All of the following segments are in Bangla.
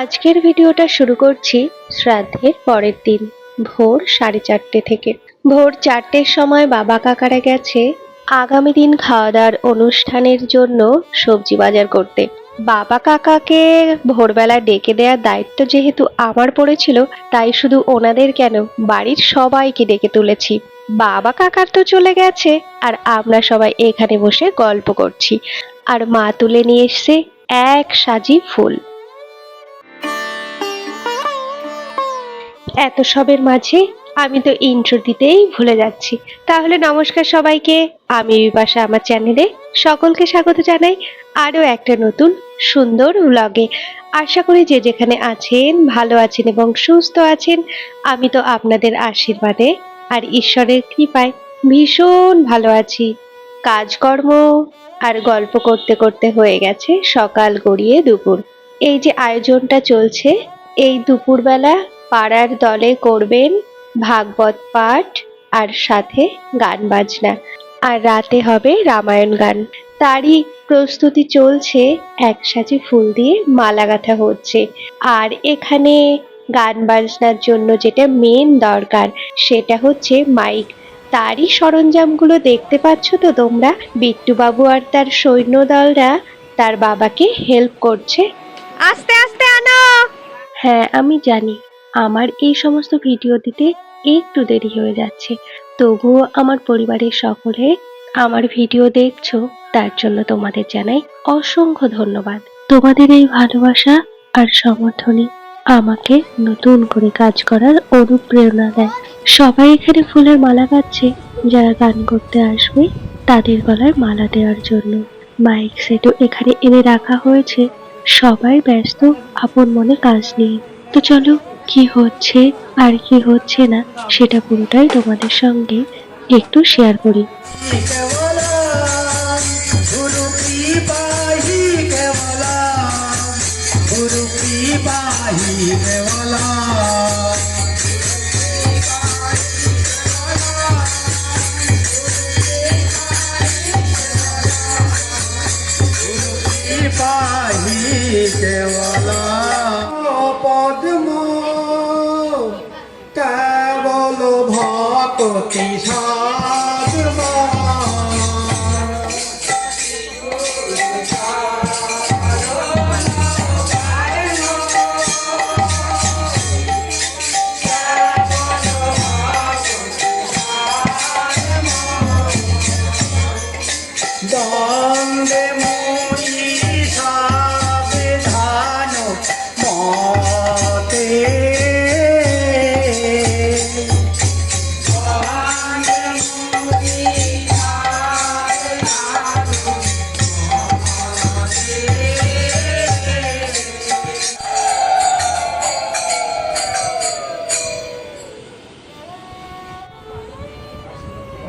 আজকের ভিডিওটা শুরু করছি শ্রাদ্ধের পরের দিন, ভোর সাড়ে চারটে থেকে। ভোর চারটের সময় বাবা কাকারা গেছে আগামী দিন খাওয়া দাওয়ার অনুষ্ঠানের জন্য সবজি বাজার করতে। বাবা কাকাকে ভোরবেলা ডেকে দেওয়ার দায়িত্ব যেহেতু আমার পড়েছিল, তাই শুধু ওনাদের কেন, বাড়ির সবাইকে ডেকে তুলেছি। বাবা কাকার তো চলে গেছে, আর আমরা সবাই এখানে বসে গল্প করছি। আর মা তুলে নিয়ে এসছে এক সাজি ফুল। এত সবের মাঝে আমি তো ইন্ট্রো দিতেই ভুলে যাচ্ছি। তাহলে নমস্কার সবাইকে। আমি বিপাশা, আমার চ্যানেলে সকলকে স্বাগত জানাই আরও একটা নতুন সুন্দর ব্লগে আশা করি যে যেখানে আছেন, ভালো আছেন এবং সুস্থ আছেন, আমি তো আপনাদের আশীর্বাদে আর ঈশ্বরের কৃপায় ভীষণ ভালো আছি। কাজকর্ম আর গল্প করতে করতে হয়ে গেছে সকাল গড়িয়ে দুপুর। এই যে আয়োজনটা চলছে, এই দুপুরবেলা পাড়ার দলে করবেন ভাগবত পাঠ আর সাথে গান বাজনা। আর রাতে হবে রামায়ণ গান। তারই প্রস্তুতি চলছে এক সাজি ফুল দিয়ে মালা গাঁথা হচ্ছে। আর এখানে গান বাজনার জন্য যেটা মেন দরকার সেটা হচ্ছে মাইক তারই সরঞ্জামগুলো দেখতে পাচ্ছ তো তোমরা? বিট্টুবাবু আর তার সৈন্যদলরা তার বাবাকে হেল্প করছে। আস্তে আস্তে আনো! হ্যাঁ আমি জানি। আমার এই সমস্ত ভিডিও দিতে একটু দেরি হয়ে যাচ্ছে। তবুও আমার পরিবারের সকলে আমার ভিডিও দেখছ, তার জন্য তোমাদের জানাই অসংখ্য ধন্যবাদ। তোমাদের এই ভালোবাসা আর সমর্থনই আমাকে নতুন করে কাজ করার অনুপ্রেরণা দেয়। সবাই এখানে ফুলের মালা গাচ্ছে, যারা গান করতে আসবে তাদের গলায় মালা দেওয়ার জন্য। মাইক সেটও এখানে এনে রাখা হয়েছে। সবাই ব্যস্ত, আপন মনে কাজ নিয়ে। তো চলো কি হচ্ছে আর কি হচ্ছে না সেটা পুরোটাই তোমাদের সঙ্গে একটু শেয়ার করি।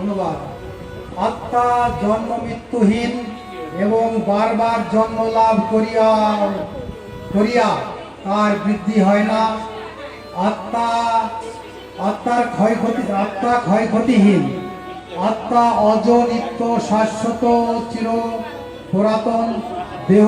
ধন্যবাদ। আত্মা জন্ম মৃত্যুহীন এবং বারবার জন্ম লাভ করিয়া করিয়া তার বৃদ্ধি হয় না। আত্মা, আত্মার ক্ষয়ক্ষতি, আত্মা ক্ষয়ক্ষতিহীন। আত্মা অজ নিত্য শাশ্বত চির পুরাতন দেহ।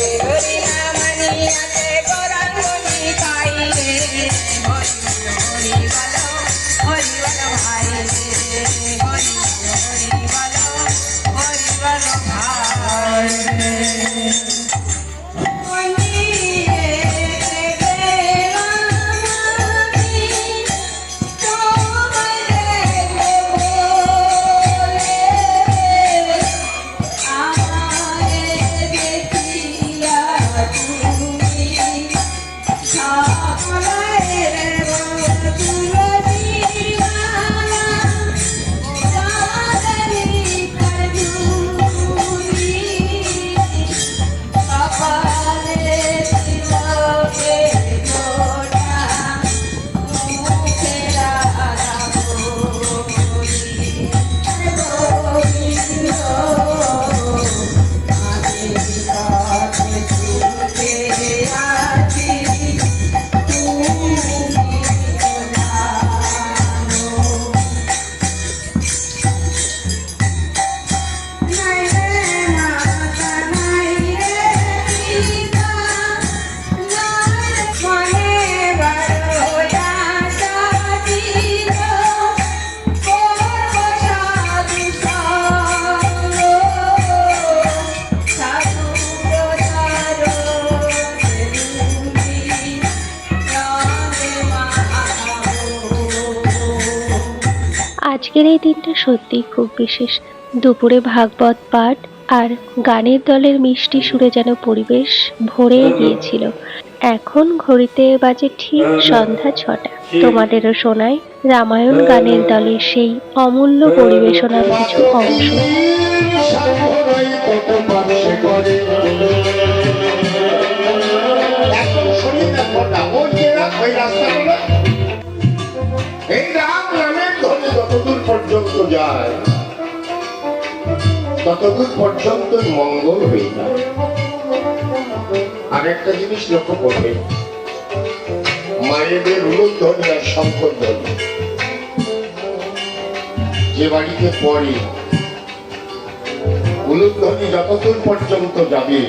আজকের এই দিনটা সত্যিই খুব বিশেষ। দুপুরে ভাগবত পাঠ আর গানের দলের মিষ্টি সুরে যেন পরিবেশ ভরে গিয়েছিল। এখন ঘড়িতে বাজে ঠিক সন্ধ্যা ছটা। তোমাদেরও শোনায় রামায়ণ গানের দলের সেই অমূল্য পরিবেশনার কিছু অংশ। ততদূর পর্যন্ত মঙ্গল হয়ে যায়। আর একটা জিনিস লক্ষ্য করবে, মায়েদের উলুধ্বনি আর শঙ্কর ধ্বনি যে বাড়িতে পড়ে উলুধ্বনি যতদূর পর্যন্ত যাবে,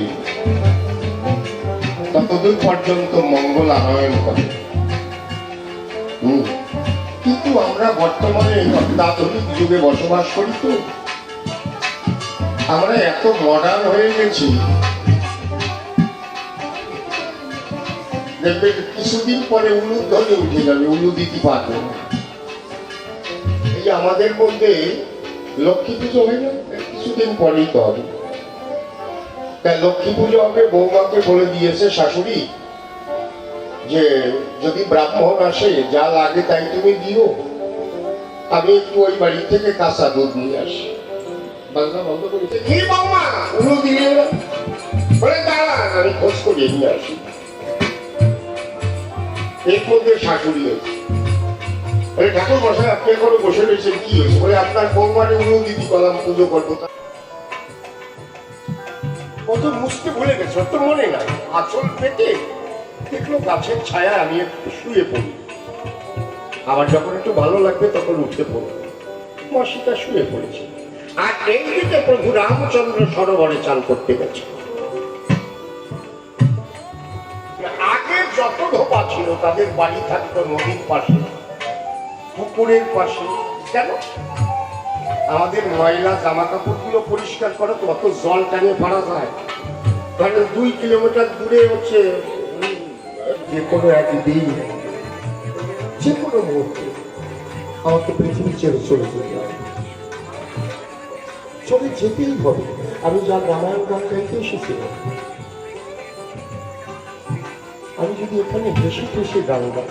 ততদূর পর্যন্ত মঙ্গল আনয়ন করে কিন্তু আমরা বর্তমানে অত্যাধুনিক যুগে বসবাস করি তো। আমরা এত মডার্ন হয়ে গেছি। দেখবেন, কিছুদিন পরে উলুধ্বনি উঠে যাবে উলু দিতে পারবে এই আমাদের মধ্যে লক্ষ্মী পুজো হয়ে যাবে কিছুদিন পরেই তো হবে। তাই লক্ষ্মী পুজো হবে বৌমাকে বলে দিয়েছে শাশুড়ি, যে যদি ব্রাহ্মণ আসে, যা লাগে তাই তুমি দিও। আমি একটু ওই বাড়ি থেকে কাঁচা দুধ নিয়ে আসি। বাংলা বন্ধ করেছে? কি বৌমা উনু দিয়ে বলে দাঁড়ান আমি খোঁজ করিয়ে নিয়ে আসি। এর মধ্যে শাশুড়ি হয়েছে বলে, ঠাকুর মশাই, আপনি এখনও বসে রয়েছেন, কি হয়েছে? বলে, আপনার বৌমারে উনু দিদি কলাম পুজো করব তা। ও তো মুছতে ভুলে গেছে তো মনে নাই। আচল পেতে দেখল গাছের ছায়া আমি একটু শুয়ে পড়ি। আবার যখন একটু ভালো লাগবে, তখন উঠতে পড়ব মাসিটা শুয়ে পড়েছে। আর দিকে প্রভু রামচন্দ্র সরোবরে চান করতে গেছে। আগে যত ধোপা ছিল, তাদের বাড়ি থাকতো নদীর পাশে, পুকুরের পাশে। কেন? আমাদের ময়লা জামা কাপড়গুলো পরিষ্কার করো তো, অত জল টানিয়ে পারা যায়? কারণ দুই কিলোমিটার দূরে হচ্ছে যে কোনো একদিন যে কোনো মুহূর্তে আমাকে পৃথিবী ছেড়ে চলে যেতে হবে। চলে যেতেই হবে আমি যা রামায়ণ গান গাইতে এসেছিলাম। আমি যদি এখানে হেসে হেসে গান গাই,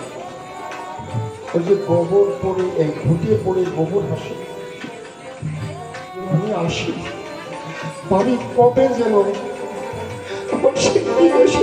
ওই যে গোবর পরে এই ঘুটিয়ে পড়ে গোবর হাসে, আমি আসি। বাড়ির কবে যেন আমার এসে